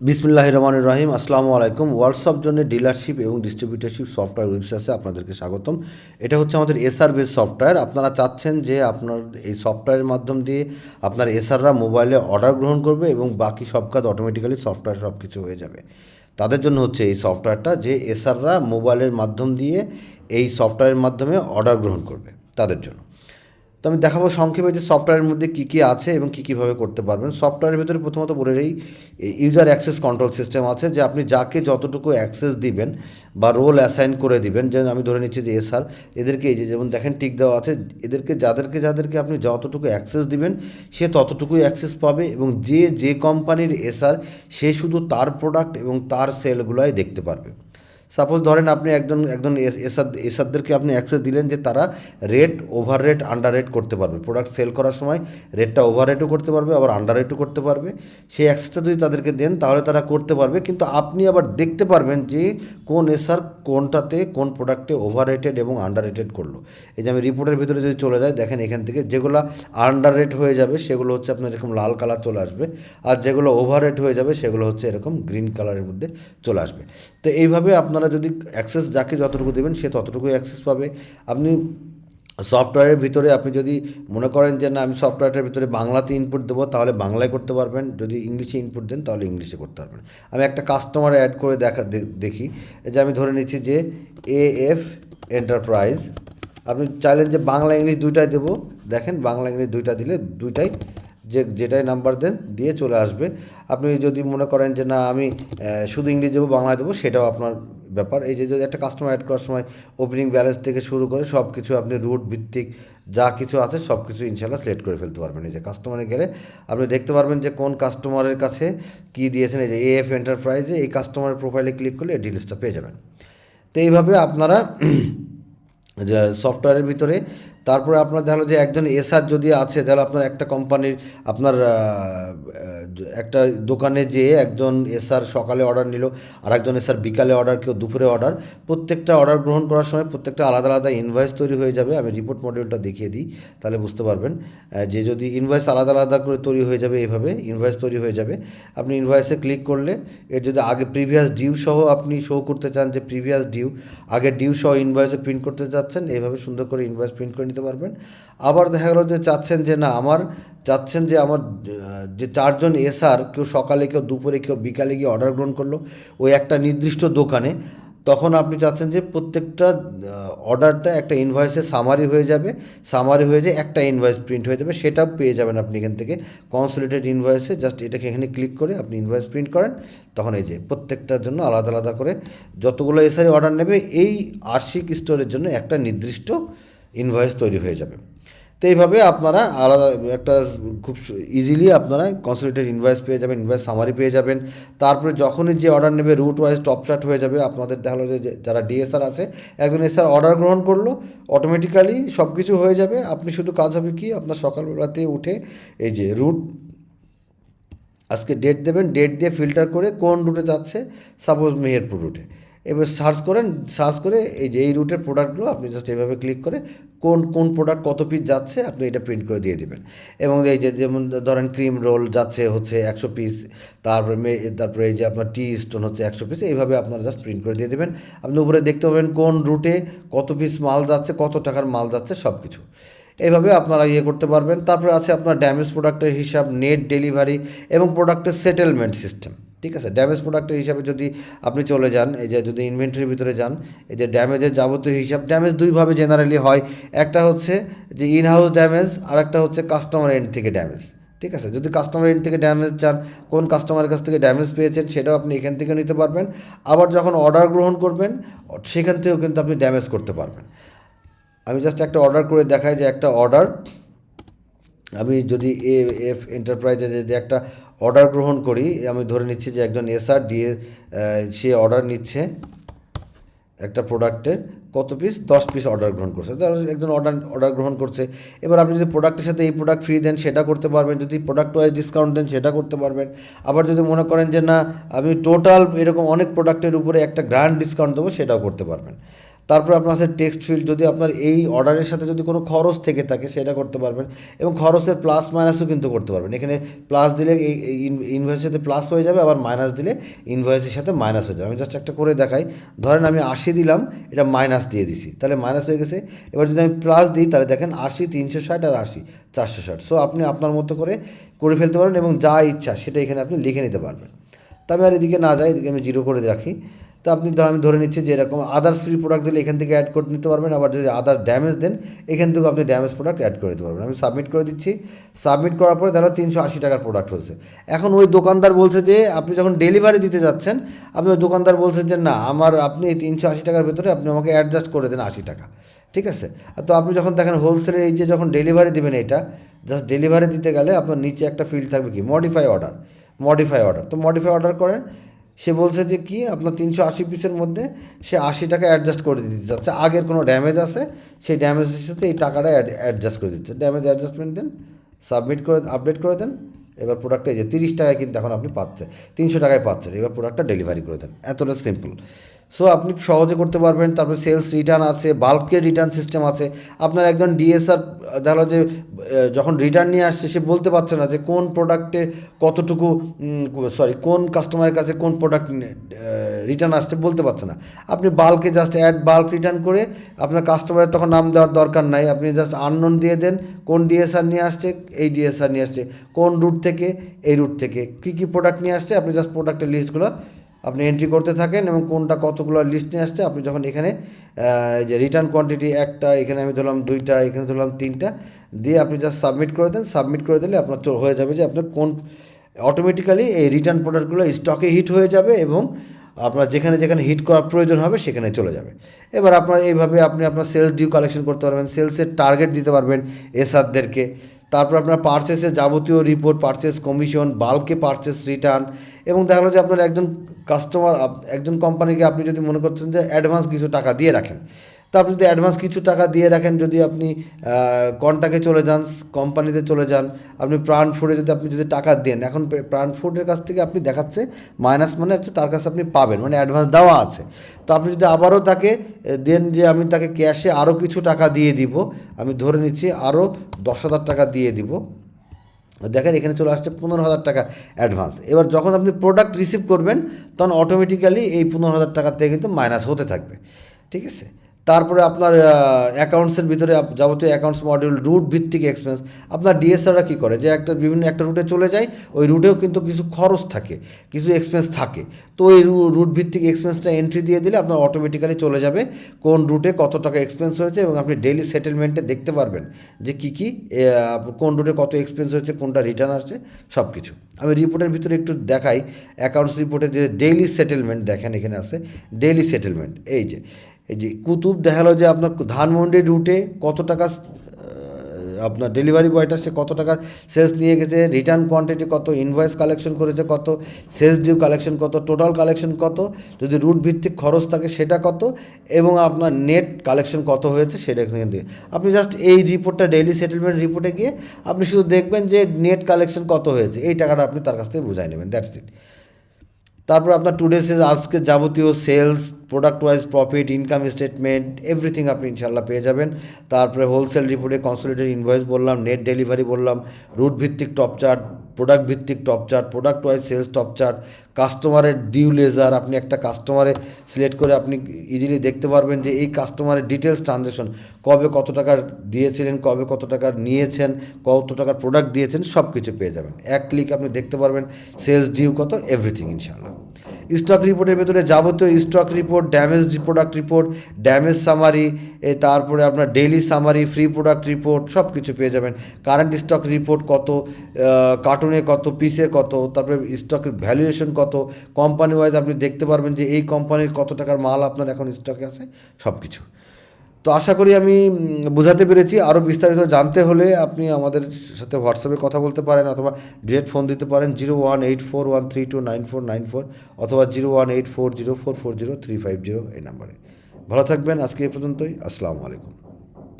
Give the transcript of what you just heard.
বিসমিল্লাহ রহমান রহিম। আসসালামু আলাইকুম। হোয়াটসঅ্যাপ জন্য ডিলারশিপ এবং ডিস্ট্রিবিউটারশিপ সফটওয়্যার ওয়েবসাইটে আপনাদেরকে স্বাগতম। এটা হচ্ছে আমাদের এসআর বেস সফটওয়্যার আপনারা চাচ্ছেন যে আপনার এই সফটওয়্যারের মাধ্যম দিয়ে আপনার এসআররা মোবাইলে অর্ডার গ্রহণ করবে এবং বাকি সব কাজ অটোমেটিক্যালি সফটওয়্যার সব কিছু হয়ে যাবে। তাদের জন্য হচ্ছে এই সফটওয়্যারটা যে এসআররা মোবাইলের মাধ্যম দিয়ে এই সফটওয়্যারের মাধ্যমে অর্ডার গ্রহণ করবে, তাদের জন্য। আমি দেখাবো সংক্ষেপে যে সফটওয়্যারের মধ্যে কী কী আছে এবং কী কীভাবে করতে পারবেন। সফটওয়্যারের ভিতরে প্রথমত বলে এই ইউজার অ্যাক্সেস কন্ট্রোল সিস্টেম আছে যে আপনি যাকে যতটুকু অ্যাক্সেস দিবেন বা রোল অ্যাসাইন করে দিবেন, যেমন আমি ধরে নিচ্ছি যে এসআর এদেরকে এই যে যেমন দেখেন টিক দেওয়া আছে, এদেরকে যাদেরকে যাদেরকে আপনি যতটুকু অ্যাক্সেস দিবেন, সে ততটুকুই অ্যাক্সেস পাবে এবং যে যে কোম্পানির এসআর সে শুধু তার প্রোডাক্ট এবং তার সেলগুলোই দেখতে পারবে। সাপোজ ধরেন আপনি একজন একজন এস- এসাদ, এসাদদেরকে আপনি অ্যাক্সেস দিলেন যে তারা rate over rate under rate করতে পারবে। প্রোডাক্ট সেল করার সময় রেটটা ওভার রেটও করতে পারবে, আবার আন্ডার রেটও করতে পারবে। সেই অ্যাক্সেসটা যদি তাদেরকে দেন, তাহলে তারা করতে পারবে। কিন্তু আপনি আবার দেখতে পারবেন যে কোন এসার কোনটাতে কোন প্রোডাক্টে ওভার রেটেড এবং আন্ডার রেটেড করল। এই যে আমি রিপোর্টের ভিতরে যদি চলে যাই, দেখেন এখান থেকে যেগুলো আন্ডার রেট হয়ে যাবে, সেগুলো হচ্ছে আপনার এরকম লাল কালার চলে আসবে। আর যেগুলো ওভার রেট হয়ে যাবে, সেগুলো হচ্ছে এরকম গ্রিন কালারের মধ্যে চলে আসবে। তো এইভাবে আপনারা যদি অ্যাক্সেস যাকে যতটুকু দেবেন সে ততটুকুই অ্যাক্সেস পাবে। আপনি সফটওয়্যারের ভিতরে আপনি যদি মনে করেন যে, না, আমি সফটওয়্যারটার ভিতরে বাংলাতে ইনপুট দেবো, তাহলে বাংলায় করতে পারবেন। যদি ইংলিশে ইনপুট দেন, তাহলে ইংলিশে করতে পারবেন। আমি একটা কাস্টমার অ্যাড করে দেখা দেখি। যে আমি ধরে নিচ্ছি যে এ এফ এন্টারপ্রাইজ আপনি চাইলেন যে বাংলা, ইংলিশ দুইটাই দেবো। দেখেন, বাংলা, ইংলিশ দুইটা দিলে দুইটাই যে, যেটাই নাম্বার দেন, দিয়ে চলে আসবে। আপনি যদি মনে করেন যে, না, আমি শুধু ইংলিশ দেবো, বাংলায় দেবো, সেটাও আপনার ব্যাপার। এই যে যদি একটা কাস্টমার অ্যাড করার সময় ওপেনিং ব্যালেন্স থেকে শুরু করে সব কিছু আপনি রুট ভিত্তিক যা কিছু আছে সব কিছু ইনশাল্লাহ সিলেক্ট করে ফেলতে পারবেন। এই যে কাস্টমারে গেলে আপনি দেখতে পারবেন যে কোন কাস্টমারের কাছে কী দিয়েছেন। এই যে এএফ এন্টারপ্রাইজে এই কাস্টমারের প্রোফাইলে ক্লিক করলে এই ডিটেলসটা পেয়ে যাবেন। তো এইভাবে আপনারা সফটওয়্যারের ভিতরে তারপরে আপনার দেখা গেলো যে একজন এসআর যদি আছে, তাহলে আপনার একটা কোম্পানির আপনার একটা দোকানে যেয়ে একজন এসআর সকালে অর্ডার নিল আর একজন এসআর বিকালে অর্ডার কেউ দুপুরে অর্ডার প্রত্যেকটা অর্ডার গ্রহণ করার সময় প্রত্যেকটা আলাদা আলাদা ইনভয়েস তৈরি হয়ে যাবে। আমি রিপোর্ট মডিউলটা দেখিয়ে দিই, তাহলে বুঝতে পারবেন। যে যদি ইনভয়েস আলাদা আলাদা করে তৈরি হয়ে যাবে এইভাবে ইনভয়েস তৈরি হয়ে যাবে, আপনি ইনভয়েসে ক্লিক করলে এর যদি আগে প্রিভিয়াস ডিউ সহ আপনি শো করতে চান যে প্রিভিয়াস ডিউ আগে ডিউ সহ ইনভয়েসে প্রিন্ট করতে চাচ্ছেন, এইভাবে সুন্দর করে ইনভয়েস প্রিন্ট করে নিতে পারবেন। আবার দেখা গেলো যে চাচ্ছেন যে না, আমার চাচ্ছেন যে আমার যে চারজন এসআর, কেউ সকালে, কেউ দুপুরে, কেউ বিকালে গিয়ে অর্ডার গ্রহণ করল ওই একটা নির্দিষ্ট দোকানে, তখন আপনি চাচ্ছেন যে প্রত্যেকটা অর্ডারটা একটা ইনভয়েসে সামারি হয়ে যাবে। সামারি হয়ে যে একটা ইনভয়েস প্রিন্ট হয়ে যাবে, সেটাও পেয়ে যাবেন আপনি এখান থেকে। কনসোলিডেটেড ইনভয়েসে জাস্ট এটাকে এখানে ক্লিক করে আপনি ইনভয়েস প্রিন্ট করেন, তখন এই যে প্রত্যেকটার জন্য আলাদা আলাদা করে যতগুলো এসআই অর্ডার নেবে, এই আশিক স্টোরের জন্য একটা নির্দিষ্ট ইনভয়েস তৈরি হয়ে যাবে। তো এইভাবে আপনারা আলাদা একটা খুব ইজিলি আপনারা কনসোলিডেটেড ইনভয়েস পেয়ে যাবেন ইনভয়েস সামারি পেয়ে যাবেন। তারপরে যখনই যে অর্ডার নেবে রুট ওয়াইজ টপ চার্ট হয়ে যাবে। আপনাদের দেখা হলো যে যারা ডিএসআর আছে, একজন এসআর অর্ডার গ্রহণ করল অটোমেটিক্যালি সব কিছু হয়ে যাবে। আপনি শুধু কাজ হবে কি, আপনার সকালবেলাতে উঠে এই যে রুট আজকে ডেট দেবেন। ডেট দিয়ে ফিল্টার করে কোন রুটে যাচ্ছে সাপোজ মেহেরপুর রুটে এবার সার্চ করেন সার্চ করে এই যে এই রুটের প্রোডাক্টগুলো আপনি জাস্ট এইভাবে ক্লিক করে কোন কোন প্রোডাক্ট কত পিস যাচ্ছে আপনি এটা প্রিন্ট করে দিয়ে দেবেন। এবং এই যে যেমন ধরেন ক্রিম রোল যাচ্ছে হচ্ছে একশো পিস তারপরে মে, তারপরে এই যে আপনার টি স্টোন হচ্ছে একশো পিস এইভাবে আপনারা জাস্ট প্রিন্ট করে দিয়ে দেবেন। আপনি উপরে দেখতে পাবেন কোন রুটে কত পিস মাল যাচ্ছে, কত টাকার মাল যাচ্ছে সব কিছু এইভাবে আপনারা ইয়ে করতে পারবেন। তারপরে আছে আপনার ড্যামেজ প্রোডাক্টের হিসাব নেট ডেলিভারি এবং প্রোডাক্টের সেটেলমেন্ট সিস্টেম ঠিক আছে ড্যামেজ প্রোডাক্টের হিসাবে যদি আপনি চলে যান, এই যে যদি ইনভেন্টরির ভিতরে যান, এই যে ড্যামেজের যাবতীয় হিসাব ড্যামেজ দুইভাবে জেনারেলি হয়। একটা হচ্ছে যে ইন হাউস ড্যামেজ আর একটা হচ্ছে কাস্টমার এন্ড থেকে ড্যামেজ ঠিক আছে, যদি কাস্টমার এন্ড থেকে ড্যামেজ চান, কোন কাস্টমারের কাছ থেকে ড্যামেজ পেয়েছেন সেটাও আপনি এখান থেকে নিতে পারবেন। আবার যখন অর্ডার গ্রহণ করবেন, সেখান থেকেও কিন্তু আপনি ড্যামেজ করতে পারবেন। আমি জাস্ট একটা অর্ডার করে দেখাই যে একটা অর্ডার আমি যদি এ এফ এন্টারপ্রাইজে যদি একটা অর্ডার গ্রহণ করি। আমি ধরে নিচ্ছি যে একজন এসআর দিয়ে সে অর্ডার নিচ্ছে একটা প্রোডাক্টের। কত পিস দশ পিস অর্ডার গ্রহণ করছে। একজন অর্ডার অর্ডার গ্রহণ করছে। এবার আপনি যদি প্রোডাক্টের সাথে এই প্রোডাক্ট ফ্রি দেন, সেটা করতে পারবেন। যদি প্রোডাক্ট ওয়াইজ ডিসকাউন্ট দেন, সেটা করতে পারবেন। আবার যদি মনে করেন যে না, আমি টোটাল এরকম অনেক প্রোডাক্টের উপরে একটা গ্র্যান্ড ডিসকাউন্ট দেবো, সেটাও করতে পারবেন। তারপর আপনার আছে টেক্সট ফিল্ড যদি আপনার এই অর্ডারের সাথে যদি কোনো খরচ থেকে থাকে, সেটা করতে পারবেন। এবং খরচের প্লাস মাইনাসও কিন্তু করতে পারবেন। এখানে প্লাস দিলে ইনভয়েসের সাথে প্লাস হয়ে যাবে, আবার মাইনাস দিলে ইনভয়েসের সাথে মাইনাস হয়ে যাবে। আমি জাস্ট একটা করে দেখাই। ধরেন আমি আশি দিলাম, এটা মাইনাস দিয়ে দিছি। তাহলে মাইনাস হয়ে গেছে। এবার যদি আমি প্লাস দিই, তাহলে দেখেন আশি, তিনশো ষাট আর আশি, চারশো ষাট। সো আপনি আপনার মতো করে করে ফেলতে পারেন এবং যা ইচ্ছা, সেটা এখানে আপনি লিখে নিতে পারবেন। তবে আর এদিকে না যাই, এদিকে আমি জিরো করে রাখি। তো আপনি ধর আমি ধরে নিচ্ছি যে এরকম আদার্স ফ্রি প্রোডাক্ট দিলে এখান থেকে অ্যাড করে নিতে পারবেন, আবার যদি আদার ড্যামেজ দেন, এখান থেকেও আপনি ড্যামেজ প্রোডাক্ট অ্যাড করে দিতে পারবেন। আমি সাবমিট করে দিচ্ছি। সাবমিট করার পরে ধরো তিনশো আশি টাকার প্রোডাক্ট হচ্ছে। এখন ওই দোকানদার বলছে যে, আপনি যখন ডেলিভারি দিতে যাচ্ছেন, আপনি ওই দোকানদার বলছেন যে, না, আমার আপনি এই তিনশো আশি টাকার ভেতরে আপনি আমাকে অ্যাডজাস্ট করে দেন আশি টাকা। ঠিক আছে? তো আপনি যখন দেখেন হোলসেলের এই যে যখন ডেলিভারি দেবেন এটা জাস্ট ডেলিভারি দিতে গেলে আপনার নিচে একটা ফিল্ড থাকবে কি? মডিফাই অর্ডার মডিফাই অর্ডার তো মডিফাই অর্ডার করেন সে বলছে যে কি, আপনার তিনশো আশি পিসের মধ্যে সে আশি টাকা অ্যাডজাস্ট করে দিতে যাচ্ছে আগের কোনো ড্যামেজ আছে, সেই ড্যামেজের সাথে এই টাকাটা অ্যাডজাস্ট করে দিচ্ছে। ড্যামেজ অ্যাডজাস্টমেন্ট দেন সাবমিট করে আপডেট করে দেন, এবার প্রোডাক্টটা এই যে তিরিশ টাকায় কিন্তু এখন আপনি পাচ্ছেন তিনশো টাকায় পাচ্ছেন, এবার প্রোডাক্টটা ডেলিভারি করে দেন। এতটা সিম্পল সো আপনি সহজে করতে পারবেন। তারপরে সেলস রিটার্ন আছে বাল্কের রিটার্ন সিস্টেম আছে। আপনার একজন ডিএসআর দেখা যে যখন রিটার্ন নিয়ে আসছে, সে বলতে পারছে না যে কোন প্রোডাক্টে কতটুকু সরি কোন কাস্টমারের কাছে কোন প্রোডাক্ট রিটার্ন আসছে বলতে পারছে না। আপনি বাল্কে জাস্ট অ্যাড বাল্ক রিটার্ন করে আপনার কাস্টমারের তখন নাম দেওয়ার দরকার নাই। আপনি জাস্ট আননোন দিয়ে দেন, কোন ডিএসআর নিয়ে আসছে, এই ডিএসআর নিয়ে আসছে, কোন রুট থেকে, এই রুট থেকে, কী কী প্রোডাক্ট নিয়ে আসছে, আপনি জাস্ট প্রোডাক্টের লিস্টগুলো আপনি এন্ট্রি করতে থাকেন এবং কোনটা কতগুলো লিস্ট নিয়ে আসছে, আপনি যখন এখানে যে রিটার্ন কোয়ান্টিটি একটা, এখানে আমি ধরলাম দুইটা, এখানে ধরলাম তিনটা, দিয়ে আপনি জাস্ট সাবমিট করে দেন। সাবমিট করে দিলে আপনার হয়ে যাবে যে আপনার কোন অটোমেটিক্যালি এই রিটার্ন প্রোডাক্টগুলো স্টকে হিট হয়ে যাবে এবং আপনার যেখানে যেখানে হিট করার প্রয়োজন হবে সেখানে চলে যাবে। এবার আপনার এইভাবে আপনি আপনার সেলস ডিউ কালেকশন করতে পারবেন সেলসের টার্গেট দিতে পারবেন এসআরদেরকে তারপর আপনার পারচেসের যাবতীয় রিপোর্ট পারচেস কমিশন বাল্কে পারচেস রিটার্ন এবং দেখা গেলো যে আপনার একজন কাস্টমার একজন কোম্পানিকে আপনি যদি মনে করছেন যে অ্যাডভান্স কিছু টাকা দিয়ে রাখেন। তা আপনি যদি অ্যাডভান্স কিছু টাকা দিয়ে রাখেন, যদি আপনি কন্টাকে চলে যান কোম্পানিতে চলে যান, আপনি প্রাণ ফুডে যদি আপনি যদি টাকা দেন, এখন প্রাণ ফুডের কাছ থেকে আপনি দেখাচ্ছে মাইনাস মানে হচ্ছে তার কাছে আপনি পাবেন মানে অ্যাডভান্স দেওয়া আছে। তো আপনি যদি আবারও তাকে দেন যে আমি তাকে ক্যাশে আরও কিছু টাকা দিয়ে দিব, আমি ধরে নিচ্ছি আরও দশ হাজার টাকা দিয়ে দিব। দেখেন এখানে চলে আসছে পনেরো হাজার টাকা অ্যাডভান্স এবার যখন আপনি প্রোডাক্ট রিসিভ করবেন, তখন অটোমেটিক্যালি এই পনেরো হাজার টাকার থেকে কিন্তু মাইনাস হতে থাকবে। ঠিক আছে? তারপরে আপনার অ্যাকাউন্টসের ভিতরে যাবতীয় অ্যাকাউন্টস মডিউল রুট ভিত্তিক এক্সপেন্স আপনার ডিএসআররা কী করে? যে একটা বিভিন্ন একটা রুটে চলে যায়, ওই রুটেও কিন্তু কিছু খরচ থাকে, কিছু এক্সপেন্স থাকে। তো ওই রুট ভিত্তিক এক্সপেন্সটা এন্ট্রি দিয়ে দিলে আপনার অটোমেটিক্যালি চলে যাবে কোন রুটে কত টাকা এক্সপেন্স হয়েছে এবং আপনি ডেইলি সেটেলমেন্টে দেখতে পারবেন যে কী কী কোন রুটে কত এক্সপেন্স হয়েছে, কোনটা রিটার্ন আসছে সব কিছু আমি রিপোর্টের ভিতরে একটু দেখাই অ্যাকাউন্টস রিপোর্টে যে ডেইলি সেটেলমেন্ট দেখেন, এখানে আছে ডেইলি সেটেলমেন্ট এই যে এই যে কুতুব দেখাল যে আপনার ধানমন্ডি রুটে কত টাকা আপনার ডেলিভারি বয়টা সে কত টাকার সেলস নিয়ে গেছে রিটার্ন কোয়ান্টিটি কত ইনভয়েস কালেকশন করেছে কত সেলস ডিউ কালেকশন কত টোটাল কালেকশন কত, যদি রুট ভিত্তিক খরচ থাকে সেটা কত, এবং আপনার নেট কালেকশন কত হয়েছে সেটা এখানে দিয়ে। আপনি জাস্ট এই রিপোর্টটা ডেইলি সেটেলমেন্ট রিপোর্টে গিয়ে আপনি শুধু দেখবেন যে নেট কালেকশন কত হয়েছে, এই টাকাটা আপনি তার কাছ থেকে বুঝাই নেবেন দ্যাটস ইট তারপর আপনার টুডে সেজ আজকে যাবতীয় sales product wise profit income statement everything আপনি ইনশাল্লাহ পেয়ে যাবেন। তারপরে হোলসেল রিপোর্টে কনসোলিডেড ইনভয়েস বললাম নেট ডেলিভারি বললাম রুট ভিত্তিক টপ চার্ট প্রোডাক্ট ভিত্তিক top chart product wise sales top chart কাস্টমারের ডিউ লেজার আপনি একটা কাস্টমারে সিলেক্ট করে আপনি ইজিলি দেখতে পারবেন যে এই কাস্টমারের ডিটেলস ট্রানজ্যাকশন কবে কত টাকা দিয়েছিলেন, কবে কত টাকার নিয়েছেন, কত টাকার প্রোডাক্ট দিয়েছেন সব কিছু পেয়ে যাবেন। এক ক্লিক আপনি দেখতে পারবেন সেলস ডিউ কত এভরিথিং ইনশাল্লাহ স্টক রিপোর্টের ভেতরে যাবতীয় stock report damage product report damage summary তারপরে আপনার daily summary free product report সব কিছু পেয়ে যাবেন। কারেন্ট স্টক রিপোর্ট কত কার্টুনে কত পিসে কত, তারপরে স্টকের ভ্যালুয়েশন কত কোম্পানি ওয়াইজ আপনি দেখতে পারবেন যে এই কোম্পানির কত টাকার মাল আপনার এখন স্টকে আছে সব কিছু তো আশা করি আমি বোঝাতে পেরেছি। আরও বিস্তারিত জানতে হলে আপনি আমাদের সাথে হোয়াটসঅ্যাপে কথা বলতে পারেন অথবা ডিরেক্ট ফোন দিতে পারেন zero one eight four one three two nine four nine four অথবা zero one eight four zero four four zero three five zero এই নাম্বারে ভালো থাকবেন, আজকে এ পর্যন্তই। আসসালামু আলাইকুম।